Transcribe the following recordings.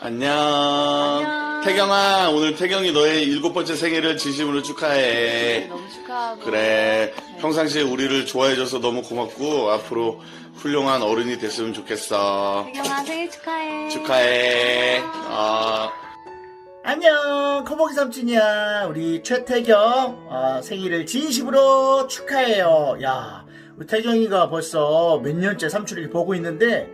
안녕. 안녕. 태경아, 오늘 태경이 너의 일곱 번째 생일을 진심으로 축하해. 너무 축하하고. 그래. 네. 평상시에 우리를 좋아해줘서 너무 고맙고, 앞으로 훌륭한 어른이 됐으면 좋겠어. 태경아 생일 축하해. 축하해. 어. 안녕 거북이 삼촌이야 우리 최태경 어, 생일을 진심으로 축하해요 야 우리 태경이가 벌써 몇 년째 삼촌에게 보고 있는데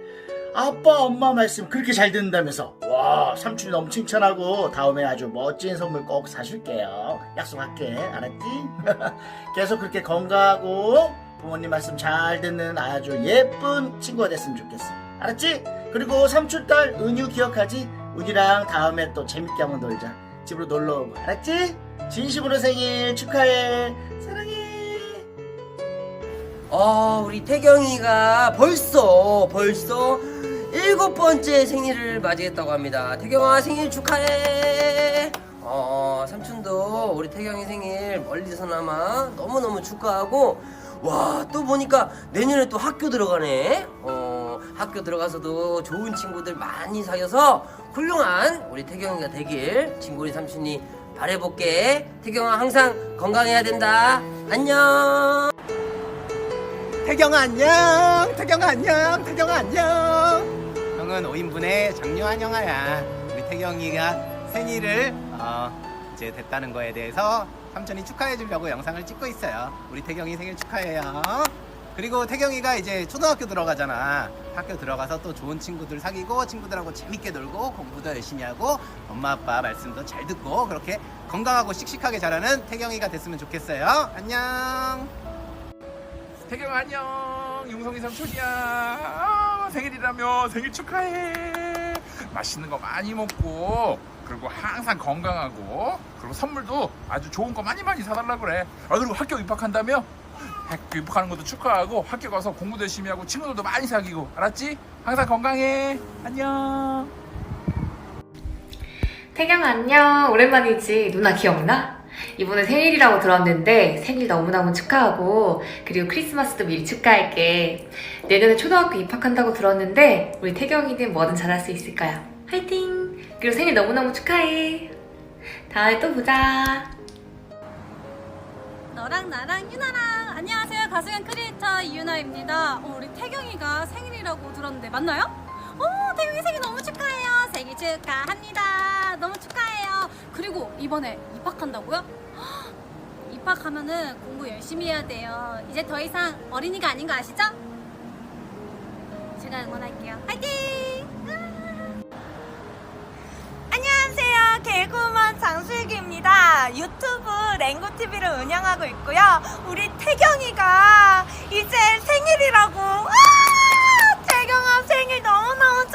아빠 엄마 말씀 그렇게 잘 듣는다면서 와 삼촌이 너무 칭찬하고 다음에 아주 멋진 선물 꼭 사줄게요 약속할게 알았지? 계속 그렇게 건강하고 부모님 말씀 잘 듣는 아주 예쁜 친구가 됐으면 좋겠어 알았지? 그리고 삼촌 딸 은유 기억하지? 은유랑 다음에 또 재밌게 한번 놀자 집으로 놀러 오고 알았지? 진심으로 생일 축하해 사랑해 어, 우리 태경이가 벌써, 벌써 일곱 번째 생일을 맞이했다고 합니다. 태경아, 생일 축하해! 어, 삼촌도 우리 태경이 생일 멀리서나마 너무너무 축하하고, 와, 또 보니까 내년에 또 학교 들어가네? 어, 학교 들어가서도 좋은 친구들 많이 사귀어서 훌륭한 우리 태경이가 되길 친구리 삼촌이 바래볼게. 태경아, 항상 건강해야 된다. 안녕! 태경아 안녕 태경아 안녕 태경아 안녕 형은 5인분의 장유한 형아야 우리 태경이가 생일을 어, 이제 됐다는 거에 대해서 삼촌이 축하해 주려고 영상을 찍고 있어요. 우리 태경이 생일 축하해요. 그리고 태경이가 이제 초등학교 들어가잖아. 학교 들어가서 또 좋은 친구들 사귀고 친구들하고 재밌게 놀고 공부도 열심히 하고 엄마 아빠 말씀도 잘 듣고 그렇게 건강하고 씩씩하게 자라는 태경이가 됐으면 좋겠어요. 안녕! 태경 안녕! 용성이 삼촌이야! 아, 생일이라며 생일 축하해 맛있는 거 많이 먹고 그리고 항상 건강하고 그리고 선물도 아주 좋은 거 많이 많이 사달라 그래 아 그리고 학교 입학한다며 학교 입학하는 것도 축하하고 학교 가서 공부도 열심히 하고 친구들도 많이 사귀고 알았지? 항상 건강해 안녕 태경아 안녕. 오랜만이지. 누나 기억나? 이번에 생일이라고 들었는데 생일 너무너무 축하하고 그리고 크리스마스도 미리 축하할게. 내년에 초등학교 입학한다고 들었는데 우리 태경이는 뭐든 잘할 수 있을 거야. 화이팅! 그리고 생일 너무너무 축하해. 다음에 또 보자. 너랑 나랑 유나랑 안녕하세요 가수연 크리에이터 이유나입니다 어, 우리 태경이가 생일이라고 들었는데 맞나요? 어 태경이 생일 너무 축하해요 생일 축하합니다 너무 축하해요 그리고 이번에 입학한다고요? 헉, 입학하면은 공부 열심히 해야 돼요 이제 더 이상 어린이가 아닌 거 아시죠? 제가 응원할게요 화이팅! 안녕하세요. 개그우먼 장수익입니다. 유튜브 랭고TV를 운영하고 있고요. 우리 태경이가 이제 생일이라고. 와! 태경아 생일 너무너무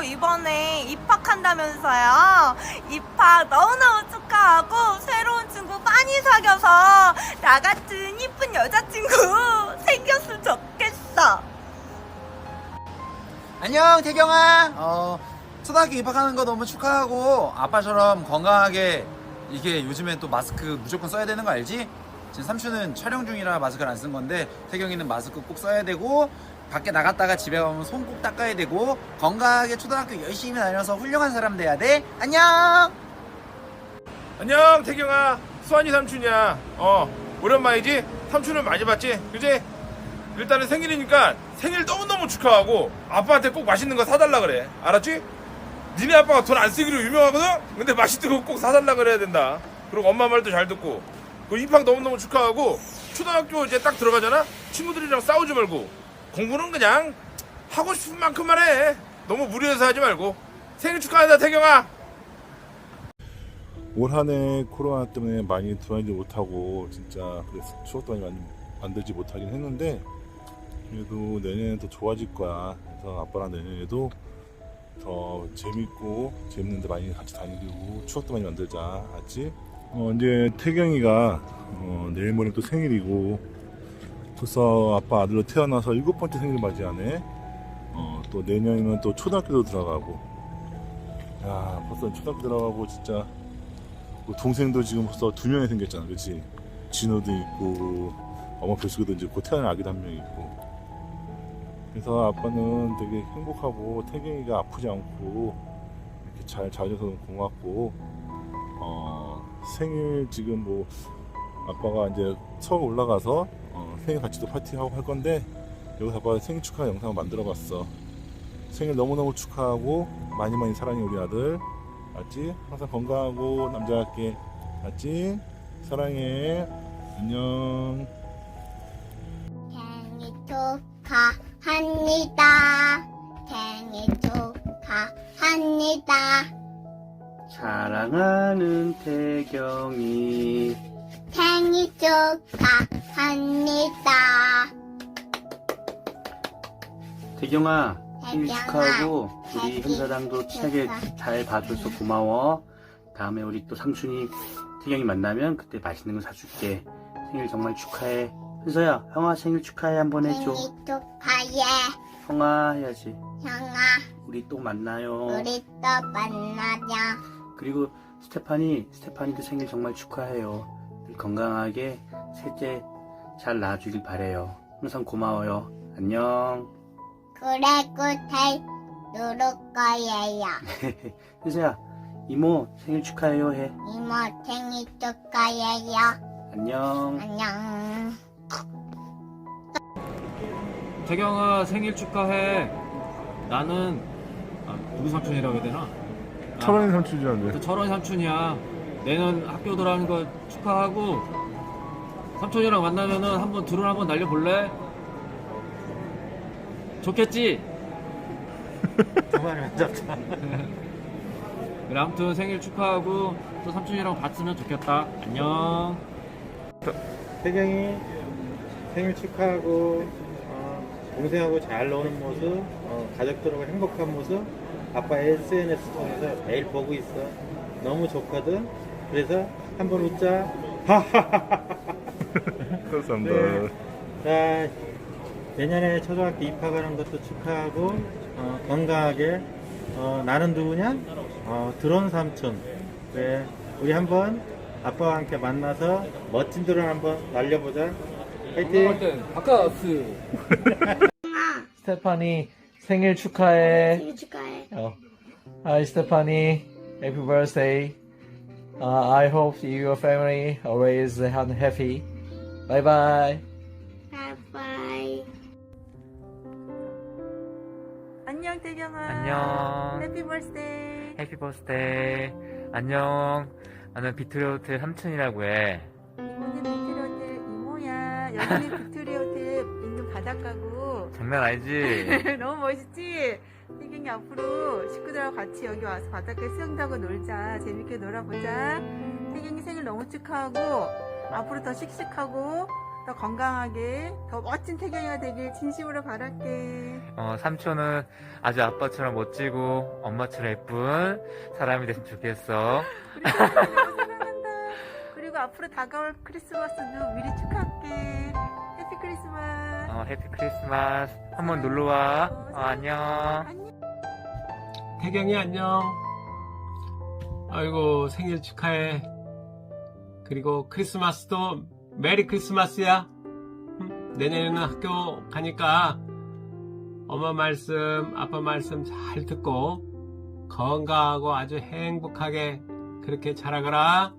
그리고 이번에 입학한다면서요. 입학 너무너무 축하하고 새로운 친구 많이 사귀어서 나 같은 이쁜 여자친구 생겼으면 좋겠어. 안녕 태경아 어 초등학교 입학하는 거 너무 축하하고 아빠처럼 건강하게 이게 요즘엔 또 마스크 무조건 써야 되는 거 알지? 지금 삼촌은 촬영 중이라 마스크를 안 쓴 건데 태경이는 마스크 꼭 써야 되고 밖에 나갔다가 집에 가면 손 꼭 닦아야 되고 건강하게 초등학교 열심히 다녀서 훌륭한 사람 돼야 돼 안녕 안녕 태경아 수환이 삼촌이야 어 오랜만이지? 삼촌을 많이 봤지? 그지? 일단은 생일이니까 생일 너무너무 축하하고 아빠한테 꼭 맛있는 거 사달라 그래 알았지? 니네 아빠가 돈 안 쓰기로 유명하거든? 근데 맛있는 거 꼭 사달라 그래야 된다 그리고 엄마 말도 잘 듣고 그 입학 너무너무 축하하고 초등학교 이제 딱 들어가잖아? 친구들이랑 싸우지 말고 공부는 그냥 하고 싶은 만큼만 해 너무 무리해서 하지 말고 생일 축하한다 태경아 올 한해 코로나 때문에 많이 돌아다니지 못하고 진짜 그래서 추억도 많이 만- 만들지 못하긴 했는데 그래도 내년엔 더 좋아질 거야. 그래서 아빠랑 내년에도 더 재밌고 재밌는데 많이 같이 다니고 추억도 많이 만들자. 알지? 어, 이제 태경이가 어, 내일 모레 또 생일이고 벌써 아빠 아들로 태어나서 일곱 번째 생일 맞이하네. 어, 또 내년이면 또 초등학교도 들어가고. 야, 벌써 초등학교 들어가고 진짜 그 동생도 지금 벌써 두 명이 생겼잖아, 그렇지? 진호도 있고 엄마 뱃속에도 이제 곧 태어난 아기도 한 명 있고 그래서 아빠는 되게 행복하고 태경이가 아프지 않고 이렇게 잘 자줘서 너무 고맙고 어, 생일 지금 뭐 아빠가 이제 서울 올라가서 어, 생일 같이 또 파티하고 할 건데 여기서 아빠 생일 축하 영상을 만들어 봤어. 생일 너무너무 축하하고 많이 많이 사랑해 우리 아들. 알지? 항상 건강하고 남자답게 알지? 사랑해. 안녕. 생일 축하합니다. 생일 축하합니다. 사랑하는 태경이 생일 축하 합니다. 태경아 생일 태경아, 축하하고 우리 생일 행사장도 친하게 축하. 잘 봐줘서 고마워 다음에 우리 또 상춘이 태경이 만나면 그때 맛있는 거 사줄게 생일 정말 축하해 현서야 형아 생일 축하해 한 번 해줘 생일 축하해. 형아 해야지 형아, 우리 또 만나요 우리 또 만나자. 그리고 스테파니 스테파니도 생일 정말 축하해요 늘 건강하게 셋째 잘 낳아주길 바래요 항상 고마워요 안녕 그래, 굿해. 누를 거예요. 현서야 이모 생일 축하해요 해 이모 생일 축하해요. 안녕 안녕. 태경아 생일 축하해. 나는 아, 누구 삼촌이라고 해야 되나? 철원이 삼촌이란데. 또 철원 삼촌이야. 내년 학교 들어가는 거 축하하고 삼촌이랑 만나면은 한번 드론 한번 날려볼래? 좋겠지? 두 마리 안 잡자. 그래 아무튼 생일 축하하고 또 삼촌이랑 봤으면 좋겠다. 안녕. 태경이 생일 축하하고 어, 동생하고 잘 노는 모습, 어, 가족들하고 행복한 모습 아빠 SNS 통해서 매일 보고 있어. 너무 좋거든. 그래서 한번 웃자. 감사합니다. 네. 자, 내년에 초등학교 입학하는 것도 축하하고 어, 건강하게. 어, 나는 누구냐? 어, 드론 삼촌. 그래, 우리 한번 아빠와 함께 만나서 멋진 드론 한번 날려보자. 화이팅! 바카스. 스테파니 생일 축하해. 생일 축하해. 어. Hi Stephanie, happy birthday. Uh, I hope your family always happy. Bye bye. 바이바이. 안녕 태경아. 안녕. 해피 벌스데이. 해피 버스데이. 안녕. 나는 비트로트 삼촌이라고 해. 이모는 비트리오트 이모야. 여기는 비트리오트 있는 바닷가고. 장난 아니지? 너무 멋있지? 태경이 앞으로 식구들하고 같이 여기 와서 바닷가에 수영도 하고 놀자. 재밌게 놀아보자. 태경이 생일 너무 축하하고 앞으로 더 씩씩하고 더 건강하게 더 멋진 태경이가 되길 진심으로 바랄게. 어, 삼촌은 아주 아빠처럼 멋지고 엄마처럼 예쁜 사람이 됐으면 좋겠어. 우리 태경이 너무 사랑한다. 그리고 앞으로 다가올 크리스마스도 미리 축하할게. 해피 크리스마스. 어, 해피 크리스마스. 한번 놀러 와. 어, 안녕. 안녕. 태경이 안녕. 아이고 생일 축하해. 그리고 크리스마스도 메리 크리스마스야. 응? 내년에는 학교 가니까 엄마 말씀, 아빠 말씀 잘 듣고 건강하고 아주 행복하게 그렇게 자라거라.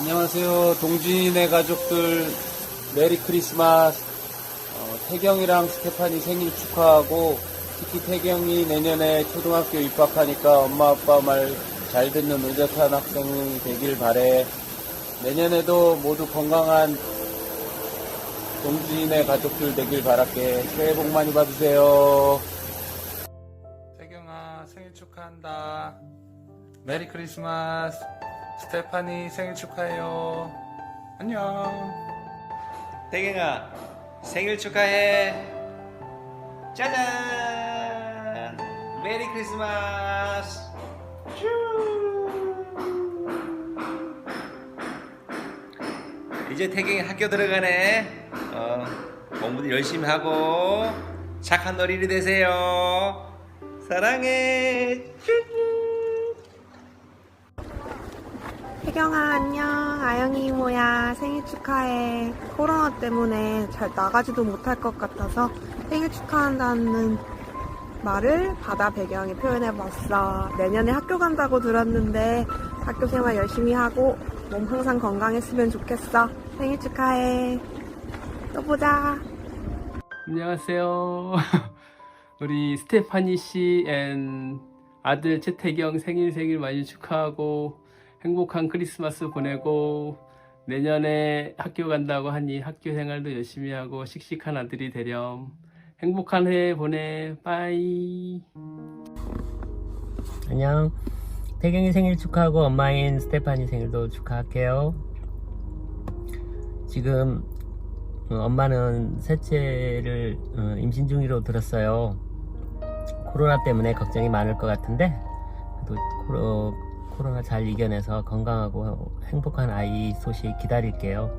안녕하세요. 동진의 가족들 메리 크리스마스. 어, 태경이랑 스테파니 생일 축하하고 특히 태경이 내년에 초등학교 입학하니까 엄마 아빠 말 잘 듣는 의젓한 학생이 되길 바래. 내년에도 모두 건강한 동진의 가족들 되길 바랄게. 새해 복 많이 받으세요. 태경아 생일 축하한다. 메리 크리스마스. 스테파니 생일 축하해요. 안녕. 태경아 생일 축하해 짜잔 메리 크리스마스 이제 태경이 학교 들어가네. 어, 공부도 열심히 하고 착한 어린이 되세요. 사랑해. 태경아 안녕. 아영이 이모야 생일 축하해. 코로나 때문에 잘 나가지도 못할 것 같아서 생일 축하한다는 말을 바다 배경에 표현해봤어. 내년에 학교 간다고 들었는데 학교 생활 열심히 하고 몸 항상 건강했으면 좋겠어 생일 축하해 또 보자 안녕하세요. 우리 스테파니 씨 앤 아들 최태경 생일 생일 많이 축하하고 행복한 크리스마스 보내고 내년에 학교 간다고 하니 학교 생활도 열심히 하고 씩씩한 아들이 되렴. 행복한 해 보내. 빠이. 안녕. 태경이 생일 축하하고 엄마인 스테파니 생일도 축하할게요. 지금 어, 엄마는 셋째를 어, 임신 중이로 들었어요. 코로나 때문에 걱정이 많을 것 같은데 그래도 코로, 코로나 잘 이겨내서 건강하고 행복한 아이 소식 기다릴게요.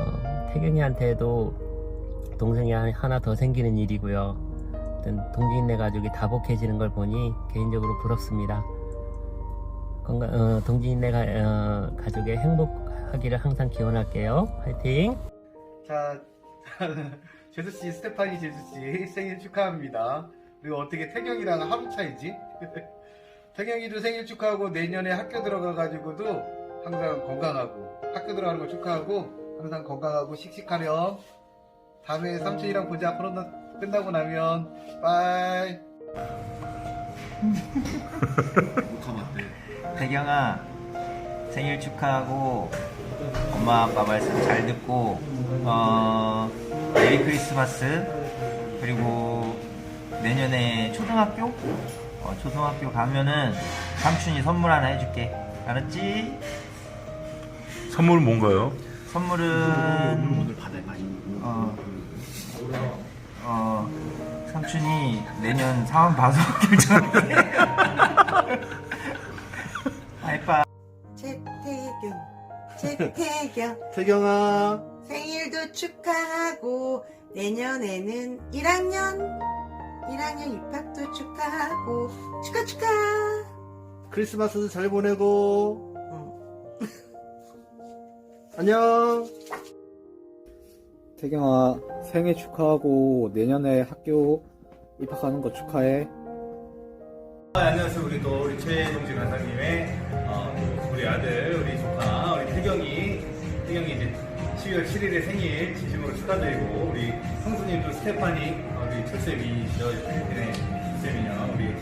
어, 태경이한테도 동생이 한- 하나 더 생기는 일이고요. 동기인내 가족이 다복해지는 걸 보니 개인적으로 부럽습니다. 건강, 어, 동기인내 가, 어, 가족의 행복하기를 항상 기원할게요. 화이팅! 자, 제수 씨, 스테파니 제수 씨 생일 축하합니다. 그리고 어떻게 태경이랑 하루 차이지? 태경이도 생일 축하하고 내년에 학교 들어가가지고도 항상 건강하고 학교 들어가는 거 축하하고 항상 건강하고 씩씩하렴. 다음에 삼촌이랑 보자. 코로나 끝나고 나면 빠이. 태경아 생일 축하하고 엄마 아빠 말씀 잘 듣고 어 메리 크리스마스 그리고 내년에 초등학교 어, 초등학교 가면은 삼촌이 선물 하나 해줄게 알았지? 선물은 뭔가요? 선물은 어, 어 삼촌이 내년 상황 봐서 결정할게 태경 태경아. 생일도 축하하고 내년에는 1학년 1학년 입학도 축하하고 축하 축하 크리스마스도 잘 보내고. 안녕. 태경아 생일 축하하고 내년에 학교 입학하는 거 축하해. 아, 안녕하세요. 우리 또 우리 최동진 관장님의 어, 우리 아들, 우리 조카, 태경이 이제 12월 7일에 생일 진심으로 축하드리고 우리 형수님도 스테파니, 어, 우리 철쌤이시죠. 필리핀의 쌤이요. 우리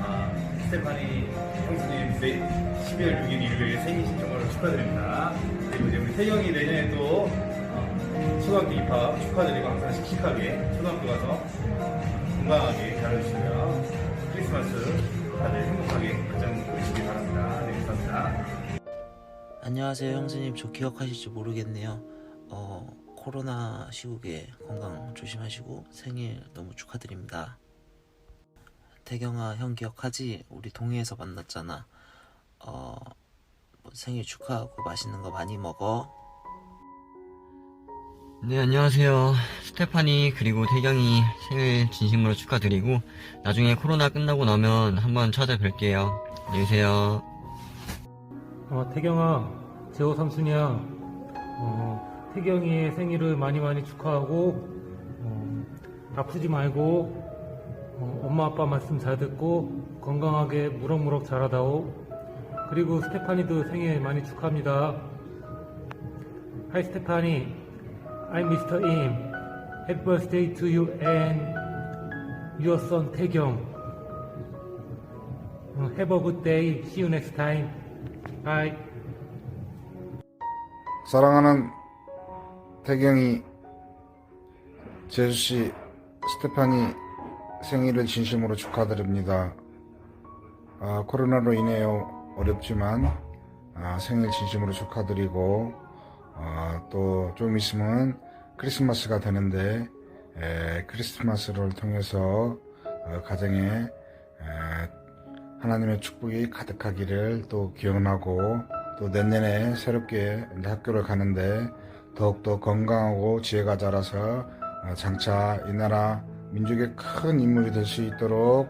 아, 스테파니 형수님 네, 12월 6일 일요일 생일 신청으로 축하드립니다. 그리고 이제 우리 태경이 내년에 또 어, 초등학교 입학 축하드리고 항상 씩씩하게 초등학교 가서 건강하게 잘해주시고요. 크리스마스 다들 행복하게 맞이하시기 바랍니다. 네, 감사합니다. 안녕하세요 형수님 저 기억하실지 모르겠네요 어 코로나 시국에 건강 조심하시고 생일 너무 축하드립니다 태경아 형 기억하지? 우리 동해에서 만났잖아 어 뭐 생일 축하하고 맛있는 거 많이 먹어 네, 안녕하세요. 스테파니 그리고 태경이 생일 진심으로 축하드리고 나중에 코로나 끝나고 나면 한번 찾아뵐게요. 안녕히 계세요. 어, 태경아, 재호 삼순이야. 어, 태경이의 생일을 많이 많이 축하하고, 어, 아프지 말고, 어, 엄마 아빠 말씀 잘 듣고, 건강하게 무럭무럭 자라다오. 그리고 스테파니도 생일 많이 축하합니다. Hi, 스테파니. I'm Mr. Im. Happy birthday to you and your son 태경. 어, Have a good day. See you next time. Bye. 사랑하는 태경이, 제수씨, 스테파니 생일을 진심으로 축하드립니다. 아, 코로나로 인해요 어렵지만 아, 생일 진심으로 축하드리고 아, 또 좀 있으면 크리스마스가 되는데 에, 크리스마스를 통해서 어, 가정에 에, 하나님의 축복이 가득하기를 또 기원하고 또 내년에 새롭게 학교를 가는데 더욱더 건강하고 지혜가 자라서 어, 장차 이 나라 민족의 큰 인물이 될 수 있도록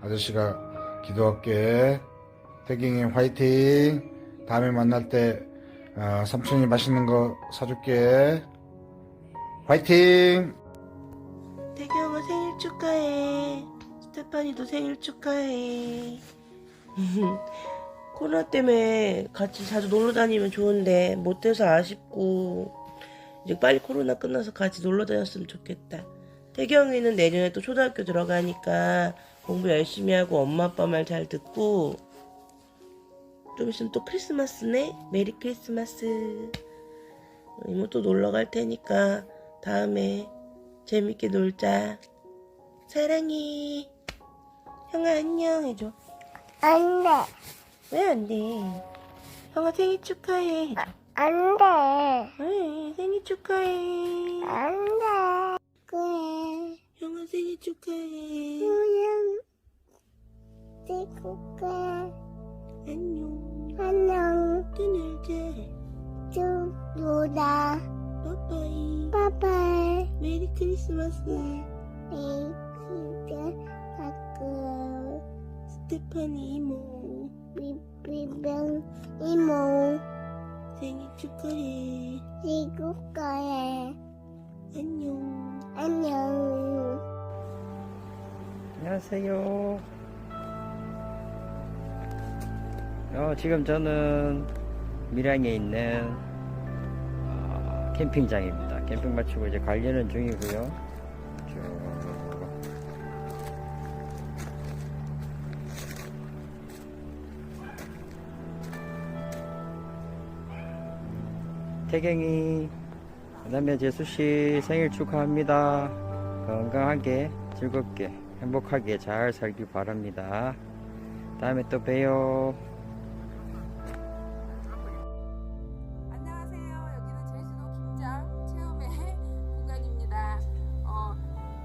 아저씨가 기도할게. 태경이 화이팅! 다음에 만날 때 어, 삼촌이 맛있는 거 사줄게. 화이팅! 태경아 생일 축하해. 스테파니도 생일 축하해. 코로나 때문에 같이 자주 놀러 다니면 좋은데 못 돼서 아쉽고 이제 빨리 코로나 끝나서 같이 놀러 다녔으면 좋겠다. 태경이는 내년에 또 초등학교 들어가니까 공부 열심히 하고 엄마 아빠 말 잘 듣고 좀 있으면 또 크리스마스네. 메리 크리스마스. 이모 또 놀러 갈 테니까 다음에 재밌게 놀자. 사랑해. 형아 안녕 해줘. 안 돼. 왜 안 돼? 형아 생일 축하해. 해줘. 안 돼. 왜 생일 축하해. 안 돼. 그래. 형아 생일 축하해. 그냥 찍을게. 안녕. 안녕. 또 놀자. 쭉 놀아. 빠빠이. 빠빠이. 메리 크리스마스. 메리 크리스마스. 스테파니 이모. 비비병 이모. 생일 축하해. 찍을게. 안녕. 안녕. 안녕하세요. 어, 지금 저는 밀양에 있는 어, 캠핑장입니다. 캠핑 마치고 이제 관리는 중이고요. 쭉 태경이 그 다음에 제수씨 생일 축하합니다. 건강하게 즐겁게 행복하게 잘 살길 바랍니다. 다음에 또 봬요. 김장 체험의 공간입니다. 어,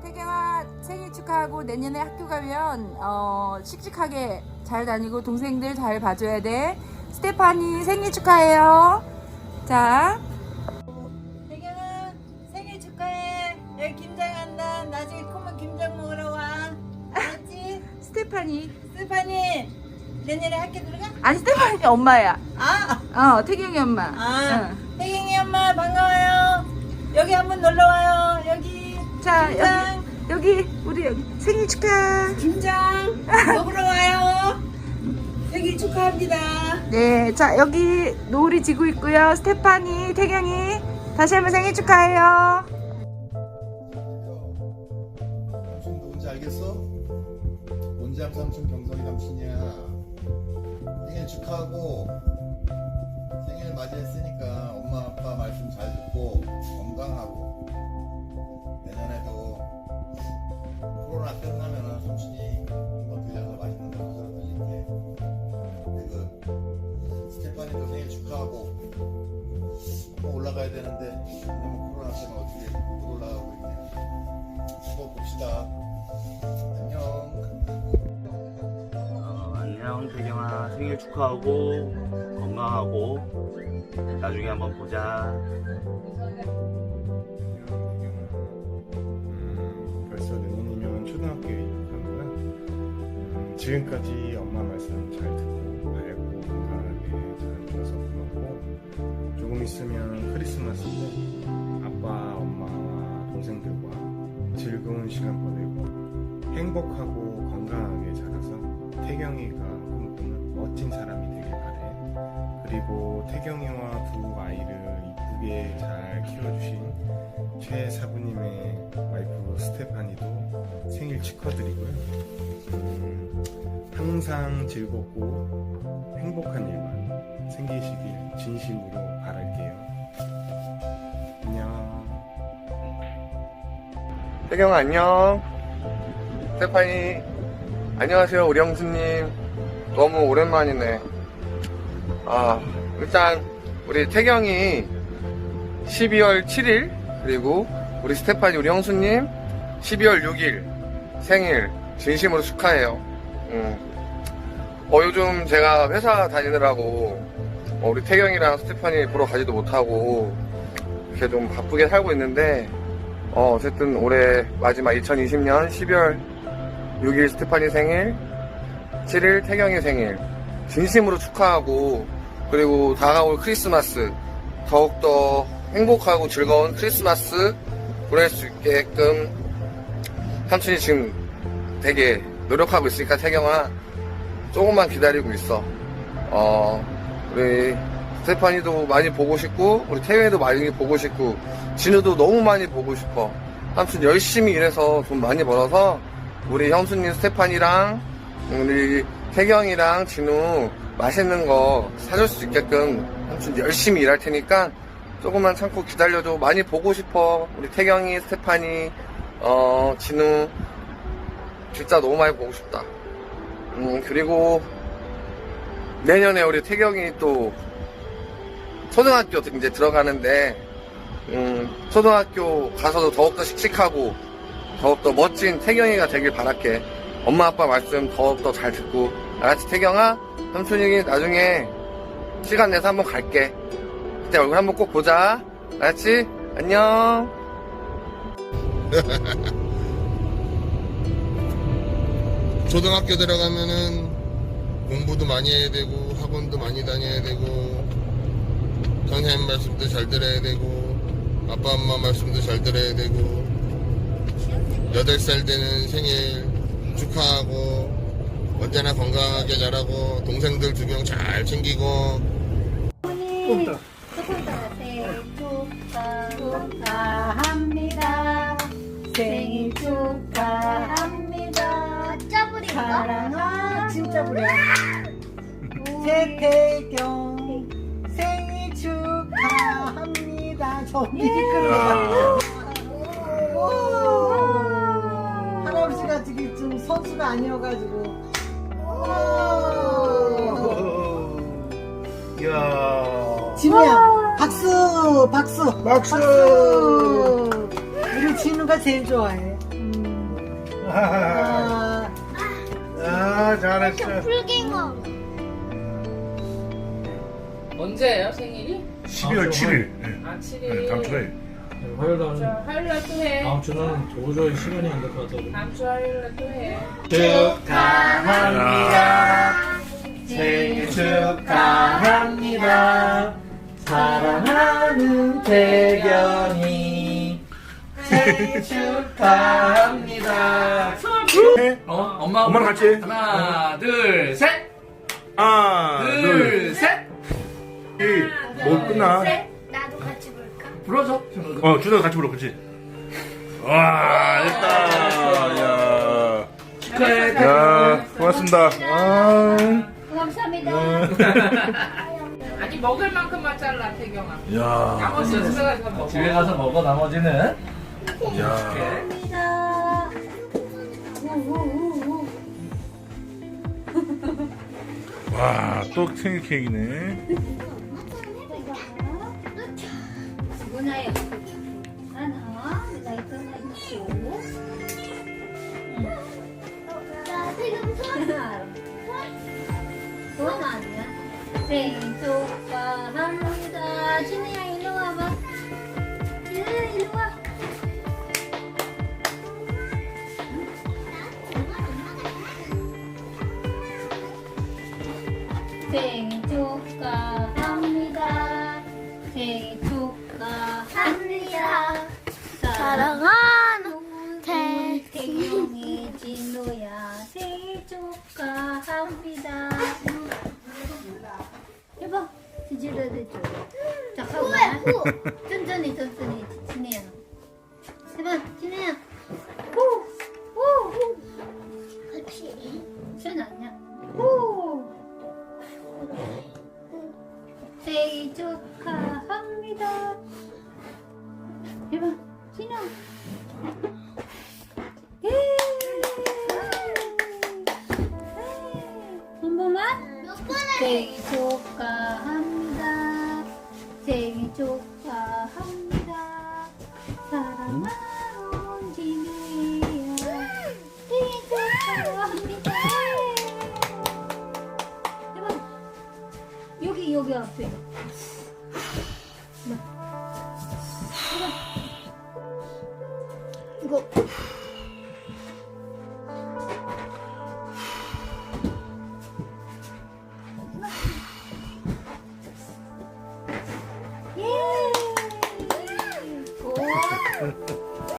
태경아 생일 축하하고 내년에 학교 가면 어, 씩씩하게 잘 다니고 동생들 잘 봐줘야 돼. 스테파니 생일 축하해요. 자. 태경아 생일 축하해. 여기 김장 한다. 나중에 커면 김장 먹으러 와. 알았지? 스테파니. 스테파니 내년에 학교 들어가? 아니 스테파니 엄마야. 아, 어 태경이 엄마. 아, 응. 태경이 엄마 반가워요. 여기 한번 놀러 와요. 여기 자 김장. 여기 여기 우리 여기 생일 축하. 김장 먹으러 와요. 생일 축하합니다. 네, 자 여기 노을이 지고 있고요. 스테파니, 태경이 다시 한번 생일 축하해요. 삼촌 누군지 알겠어? 원지암 삼촌 경석이 삼촌이야. 생일 축하하고 왜냐면 코로나 때문에 어떻게 못 올라가고 있네요. 한번 봅시다. 안녕. 어, 안녕 태경아 생일 축하하고 건강하고 나중에 한번 보자. 벌써 내년이면 초등학교에 입학하는구나. 음, 지금까지 즐거운 시간 보내고 행복하고 건강하게 자라서 태경이가 꿈꾸는 멋진 사람이 되길 바래. 그리고 태경이와 두 아이를 이쁘게 잘 키워주신 최 사부님의 와이프 스테파니도 생일 축하드리고요. 음, 항상 즐겁고 행복한 일만 생기시길 진심으로 바랄게요. 태경아 안녕. 스테파니. 안녕하세요 우리 형수님. 너무 오랜만이네. 아 일단 우리 태경이 12월 7일 그리고 우리 스테파니 우리 형수님 12월 6일 생일 진심으로 축하해요. 음. 어 요즘 제가 회사 다니느라고 어, 우리 태경이랑 스테파니 보러 가지도 못하고 이렇게 좀 바쁘게 살고 있는데 어, 어쨌든 올해 마지막 2020년 12월 6일 스테파니 생일, 7일 태경이 생일 진심으로 축하하고 그리고 다가올 크리스마스 더욱더 행복하고 즐거운 크리스마스 보낼 수 있게끔 삼촌이 지금 되게 노력하고 있으니까 태경아 조금만 기다리고 있어. 어, 우리 스테파니도 많이 보고 싶고, 우리 태경이도 많이 보고 싶고, 진우도 너무 많이 보고 싶어. 삼촌 열심히 일해서 돈 많이 벌어서, 우리 형수님 스테파니랑, 우리 태경이랑 진우 맛있는 거 사줄 수 있게끔 삼촌 열심히 일할 테니까, 조금만 참고 기다려줘. 많이 보고 싶어. 우리 태경이, 스테파니, 어, 진우, 진짜 너무 많이 보고 싶다. 음, 그리고 내년에 우리 태경이 또 초등학교 이제 들어가는데, 음, 초등학교 가서도 더욱더 씩씩하고, 더욱더 멋진 태경이가 되길 바랄게. 엄마 아빠 말씀 더욱더 잘 듣고, 알았지, 태경아? 삼촌이 나중에 시간 내서 한번 갈게. 그때 얼굴 한번 꼭 보자. 알았지? 안녕. 초등학교 들어가면은 공부도 많이 해야 되고 학원도 많이 다녀야 되고 선생님 말씀도 잘 들어야 되고 아빠 엄마 말씀도 잘 들어야 되고 8살 되는 생일 축하하고 언제나 건강하게 자라고 동생들 두명잘 챙기고 축하합니다. 생일 축하합니다. 사랑하 진짜 부려. 최태경 생일 끌려. 할아버지가 되게 좀 선수가 아니어가지고. 이야. 진우야, 박수, 박수, 박수. 우리 진우가 제일 좋아해. 아, 아, 잘했어. 풀갱어. 언제예요 생일이? 12월 7일. 아 7일. 네, 다음 주에. 화요일 자, 날 화요일 날 또 해. 다음 주는 도저히 시간이 안 될 것 같아서 다음 주 화요일 날 또 해. 축하합니다. 생일 축하합니다. 사랑하는 태경이 생일 축하합니다. 어? 엄마 엄마랑 같이 해. 하나 둘 셋. 하나, 둘, 셋. 뭐 끝나? 나도 같이 볼까? 불어줘. 어, 준호가 같이 불러, 그치? 와, 됐다. 야. 축하해. 야, 고맙습니다. 아. 감사합니다. 아니 먹을 만큼만 잘라 태경아. 야. 나머지 집에 가서 먹어. 집에 가서 먹어 나머지는. 야. 와, 또 생일 케이크네. 문화에 하나, 라이트 하나 있고. 나 지금 손. 손 아니야? 생일 축하합니다. 진우야 해봐,